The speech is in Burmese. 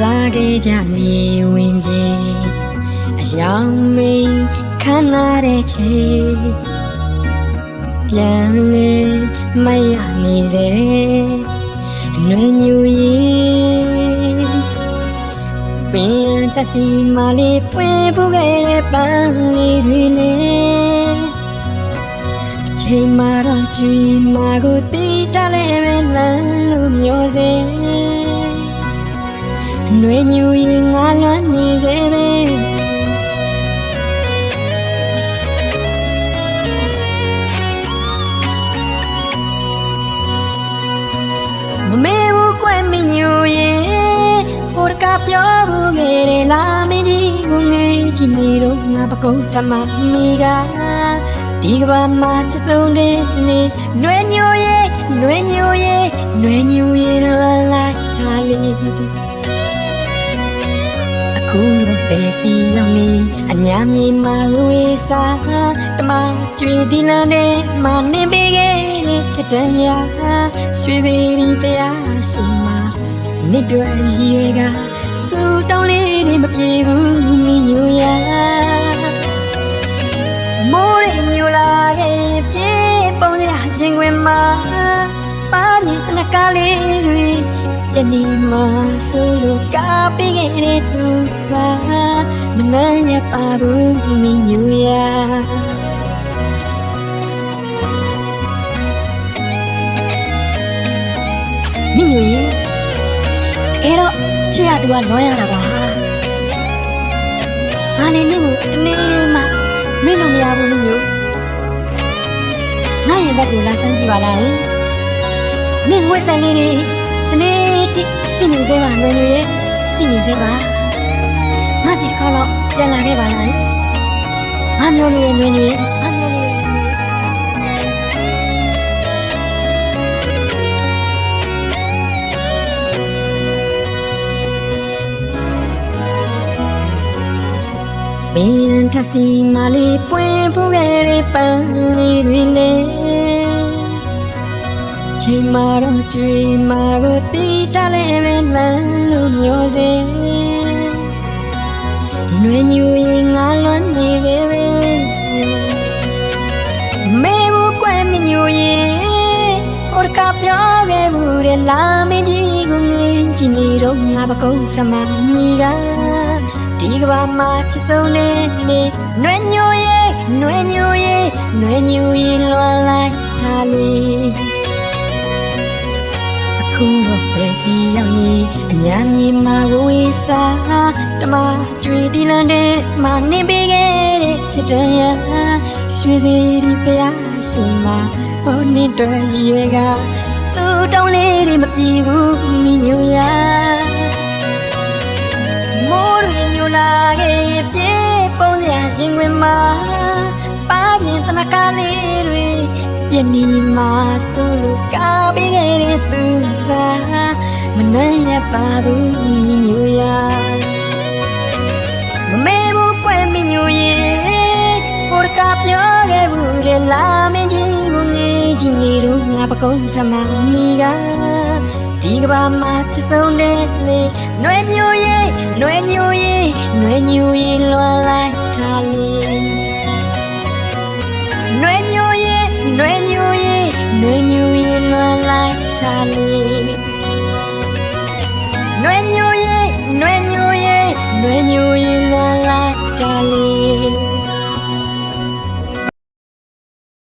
စားခဲ့ကြနေဝင်ချင်းအယောင်မိန်ခံနာတဲ့ချိန်ပြန်လေမရနေစေအနှွေညူရင်ပင်တစီမလေးပွင့်ပူခဲ့တဲ့ပန်းလေးတွေနဲ့အ ချိန်မှတော့ကြွေမာကိုတီးတလည်းပဲလမ်းလို့မျိုးစေအနှွေညူရင်ငါလွမ်းနေစေပဲမမေဘူးကွယ်မညူရင်ဟိုတကပြောဘူးငယ်တယ်လာမင်းကြီးကိုငယ်ချင်နေတော့ငါပကုတ်တမမီက ဒီကဘာမှာချစုံတဲ့နေနွေညူရဲ့နွေညူရဲ့နွေညူရဲ့လာလိုက်တာလီအခုတော့ပဲစီရောက်နေအညာမြေမှာဝေးစားတမကျွေဒီလန်းနဲ့မနေပေးခဲ့တဲ့ချစ်တဲ့ရာရွှေစီရီပြားရှင်မှာနေ့တွယ်ရည်ရွယ်ကစူတောင်းလေးတွေမပြေဘူး င်ခွင်မှာပါရင်တနကလေးတွေပြနေမှာဆိုလို့ကားပေးခဲ့တဲ့သူကမနိုင်ရပါဘူးမင်းညူရာမိညူရေတကယ်တော့ချစ်ရသူကလွမ်းရတာပါငါလည်းနေမှုတနေ့မှမေ့လို့မရဘူးမိညူ ငါရဲ့ဘက်ကိုလာစမ်းကြည့်ပါလားနင့်ငွေတန်လေးတွေစနေတိရှိနေသေးပါလွယ်လွယ်ရဲ့ရှိနေသေးပါငါစီတစ်ခါတော့ပြန်လာခဲ့ပါလားငါမျိုးလေးရဲ့လွယ်လွယ်ရဲ့ငါ မင်းထစီမလေးပွင့်ပူခဲ့တဲ့ပန်းလေးတွေလေချိန်မာတော့ကျွေမာကိုတီးတလည်းပဲလမ်းလို့မျိုးစေຫນွေညူရင်ငါလွမ်းနေစေပဲမေဘူးကွယ်မညူရင်ဟိုတကပြောခဲ့ဘူးတဲ့လာမင်းကြီးကိုငင်းကြည့်နေတော့ငါပကုတ်ထမမီက ဒီကဘာမှာချစ်ဆုံးနေနေနွေညူရဲ့နွေညူရဲ့နွေညူရဲ့လွန်လိုက်ထားလေအခုတော့ပဲစီရောက်နေအညာမြေမှာဝေးစားတမကျွေဒီလန်တဲ့မနေပေးခဲ့တဲ့ချစ်တဲ့ရရွှေစီဒီပြားရှင်မဟိုနေတော့ရည်ရွယ်ကစူတောင်းလေးတွေမပြေဘူးမိညူရ ပြေပုံစံရှင်ခွင်မှာပါပြင်တနကလေးတွေပြင်းနေမှာဆိုလို့ကားပေးခဲ့တဲ့သူကမနိုင်ရပါဘူးညညူရမမေဘူးကွယ်မညူရင်ကိုယ်ကပြောခဲ့ဘူးလေလာမင်းကြီးကိုငေးကြည့်နေတော့ငါပကုံးထမမီက ဒီကဘာမှာချစ်ဆုံးတဲ့လေနွေညူရဲ့နွေညူရဲ့နွေညူရဲ့လွန်လိုက်တာလေနွေညူရဲ့နွေညူရဲ့နွေညူရဲ့လွန်လိုက်တာလေ